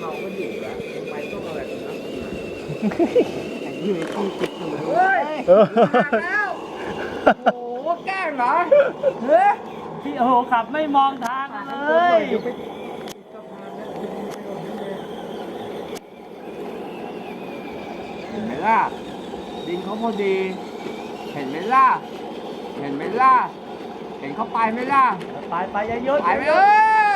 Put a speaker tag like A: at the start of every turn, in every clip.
A: เราก็อยู่แล้วไปต้องอะไรตรงนั้น
B: ไอ้ที่ต้องคิดทำไม
A: เฮ้ย
C: เออ
A: มาแล้วโอ้โหแกล้งเหรอเฮ้ย
B: ที่โอ้โหขับไม่มองทางเลย
A: เห็นไหมล่ะดินเขาพอดี เห็นไหมล่ะเห็นไหมล่ะเห็นเขาไปไหมล่ะ
B: ไปไปอย่าหยุด
A: ไปไหมเออ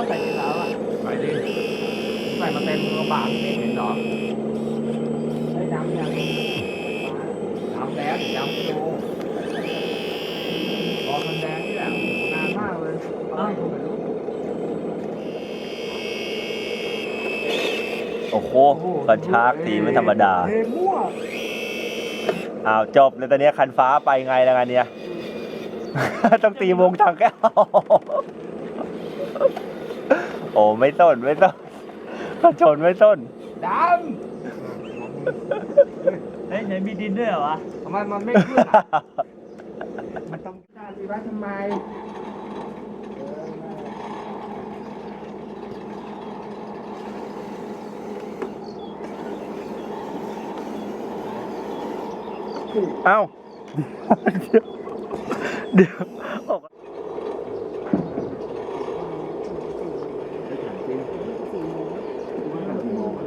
B: ต้องใส่กระเป๋าอะ
A: ไปดิใส่มาเต็มกระบะไม่เห็นหรอ
B: ไอ้ดำย่าง
A: ทำแล้วเดี๋ยวย้ำดูรอมันแดงนี่แหละนานมากเลยเอาให้ดูหน่อยลูก
C: โอ้โหกระชากทีไม่ธรรมดาอ้าวจบเลยตอนนี้คันฟ้าไปไงแล้วงานเนี้ย ต้องตีวงทางแก้ว โอ้ไม่ต้นไม่ต้นชนไม่ต้น
A: ด
B: เฮ้ยไหนมีดินด้วยเหรอวะำ
A: ทำไมมันไม่ขึ้นอะมันต้องได้ดีวะทำไม
C: เอ้า เดี๋ยวออก
A: ไปถามจริงคุณว่ากันกี่โมงอะ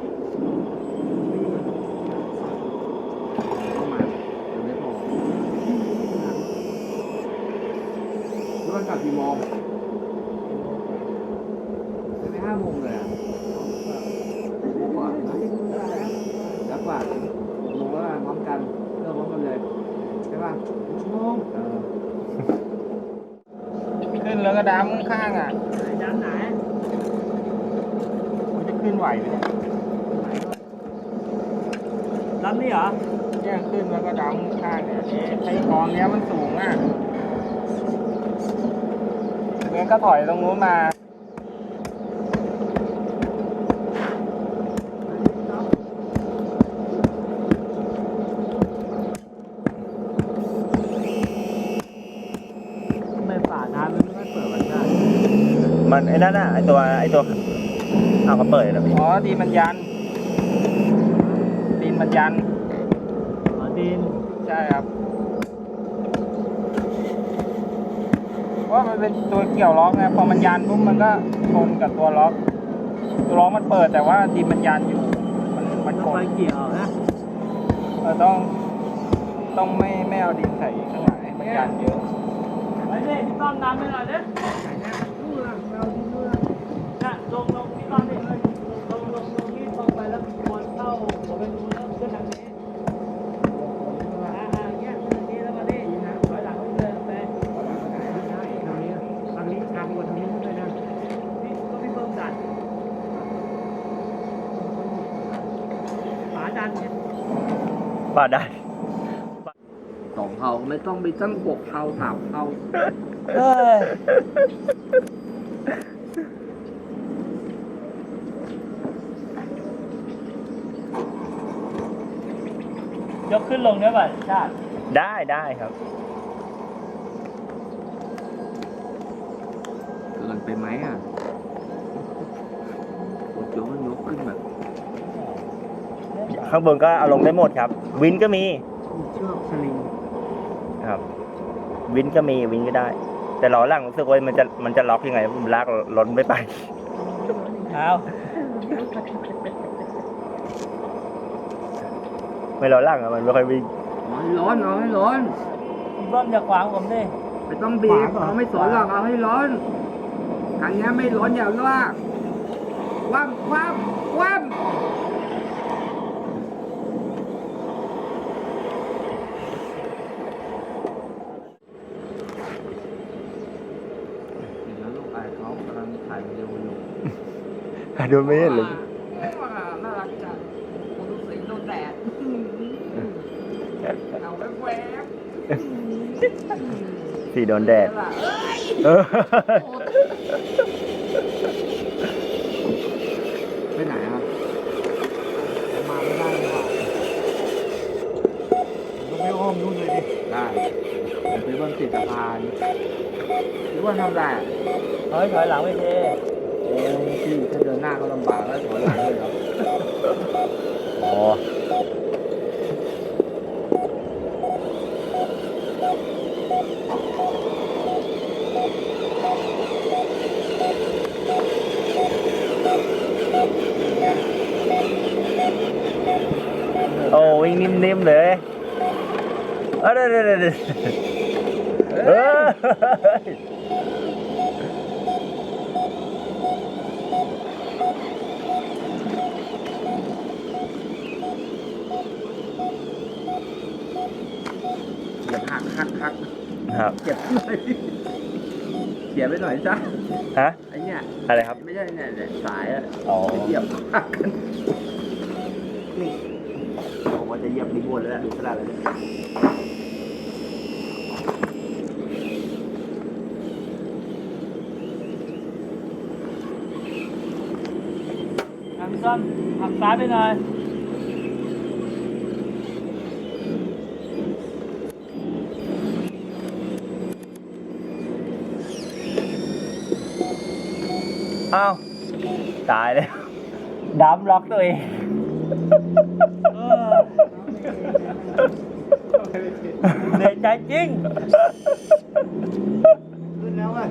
A: เข้ามายังไม่พอคุณว่า กลับกี่โมงยังไม่ห้าโมงเลยอะโมงกว่านะแล้วกว่าหกโมงแล้วอะพร้อมกันเริ่มพร้อมกันเลยใช่ป่ะหกโมงเออขึ้นแล้วก็ดำข้างอะ
B: ไหนไหน
A: มันจะขึ้นไหวไหมเนี่ย
B: ดำนี่เหรอ
A: เนี่ยขึ้นแล้วก็ดำข้างเนี่ยไอ้กองเนี้ยมันสูงอะ งั้นก็ถอยตรงนู้นมา
B: ทำไมฝาน้ำมันไม่เปิดมันได้
C: มันไอ้นั่นน่ะไอ้ตัวไอ้ตัวเอาเขาเปิดแล้วพี่
A: อ๋อดินมันยันดินมันยัน
B: อ๋อดิน
A: ใช่ครับเพราะ ว่ามันเป็นตัวเกี่ยวล็อกไงพอมันยันปุ๊บมันก็ชนกับตัวล็อก ตัวล็อกมันเปิดแต่ว่าดินมันยันอยู่ มันมัน
B: ต้อกง
A: ด
B: ไปเกี่ยวนะ
A: เออต้องต้องไม่ไม่เอาดินใส่ข้างหลังให้มันยันเยอะ
B: ไปดิพี่ต้อมน้ำไปหน่อยดิน่ะลงลงพี่ต้อมดิเลยลงลงลงนี่ตรงไปแล้ววนเข้าผมไปดูแล้วขึ้นทางนี้อ่าอ่าเงี้ยขึ้นทางนี้แล้วมาดิถอยหลังเขาเดินไป
A: ทางนี้ทางนี้ทางกว่าทางนี้ด้วยนะ
B: พี่ก็พี่เพิ่มดันฝา ดันเนี่ย
C: ป่าได้
A: สองเผาไม่ต้องมีตั้งหกเผาสามเผา
B: เอ้ยยกขึ้นลงได้ป่ะชาติ
C: ได้ได้ครับ
A: เกินไปไหมอะรถยกมันยกขึ้นแบบ
C: ข้างบนก็เอาลงได้หมดครับ วินก็มี
A: เชือกสลิง
C: ครับ วินก็มีวินก็ได้ แต่ล้อหลังรู้สึกว่ามันจะมันจะล็อกยังไงมันลากรถไม่ไป
B: เอา
C: ไม่ล้อหลังอะมันไม่ค่อยวิ่ง
A: เอาให้ร้อนเอาให้ร้อน
B: พี่เบิ้มอย่าขวางผมดิ
A: ไม่ต้องบีบเขาไม่สนหรอกเอาให้ร้อนครั้งนี้ไม่ร้อนอย่าลากคว่ำคว่ำคว่ำ เห็นแล้วลูกไอ้เขากำลังถ่ายวิดีโอ
C: ดูไม่เห็นเลย
A: ว่าน่ารักจังโอ้ดูสีโดนแดดเอาแวบแวบ
C: สีโดนแดด
A: เอ้ย
C: เออ
A: ไปไหนครับมาไม่ได้เลยว่ะ
B: ต้องไปอ้อมนู่นเลยดิ
A: ได้ไปบนติดสะพานหรือว่าทำได้ อะ
B: ถอยถอยหลังไปเท
A: โอ้พี่ถ้าเดินหน้าก็ลำบากแล้วถอยหลังเลยครับ
C: อ๋อโอ้วิ่งนิ่มๆเลยเออเดี๋ยวเดี๋ยวเดี๋ยวเออ
A: อย่าหักหักหัก
C: ครับ
A: เจ็บหน่อยเขียนไปหน่อยจ้ะ
C: ฮะ
A: ไอ้เนี่ย
C: อะไรครับ
A: ไม่ใช่เนี่ยเนี่ยสายอะ
C: อ๋อ
A: เหยียบหักกันนี่ผมว่าจะเหยียบรีโมทแล้วแหละดูขนาดแล้วเนี่ย
B: ทางซ้อนหักซ้ายไปหน่อย
C: อ้าว ตายแล้วดำล็อกตัวเอง
B: เออเหนื่อยใจจริง
A: ขึ้นแล้วเว้